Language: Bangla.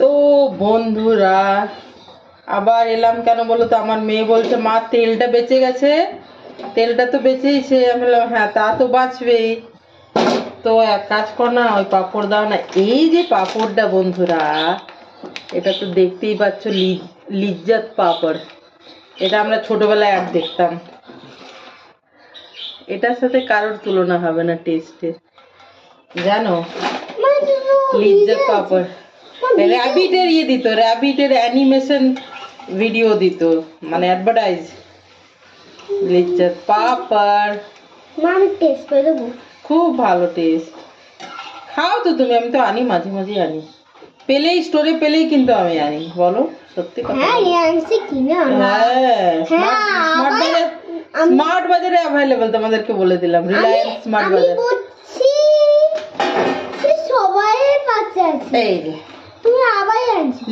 তো বন্ধুরা, আবার এলাম কেন বলো তো আমার মেয়ে বলছে, মা, তেলটা বেঁচে গেছে? তেলটা তো বেঁচেইছে। আমি বললাম হ্যাঁ তা তো বাঁচবেই। তো এক কাজ কর না, ওই পাঁপড় দাও না। এই যে পাঁপড়টা বন্ধুরা, এটা তো দেখতেই পাচ্ছ লিজ্জাত পাঁপড়। এটা আমরা ছোটবেলায় আর দেখতাম। এটার সাথে কারোর তুলনা হবে না, টেস্টের। জানো, লিজ্জাত পাপড়। র্যাবিটের ইয়ে দিত র্যাবিটের অ্যানিমেশন ভিডিও দিত মানে অ্যাডভার্টাইজ লিজ্জাত পাপড়। মা আমি টেস্ট করে দেবো। খুব ভালো টেস্ট খাও তো তুমি আমি তো আনি মাঝে মাঝে আনি। পেলেই স্টোরে পেলেই কিন্তু আমি আনি বলো? সত্যি কথা হ্যাঁ রিয়ান্সি কিনে আনা। হ্যাঁ হ্যাঁ, স্মার্ট বাজার স্মার্ট বাজারে অ্যাভেলেবল তোমাদেরকে বলে দিলাম রিলায়েন্স স্মার্ট আমি বলছি সবাই আছে। এই যে তুমি আবার আনছি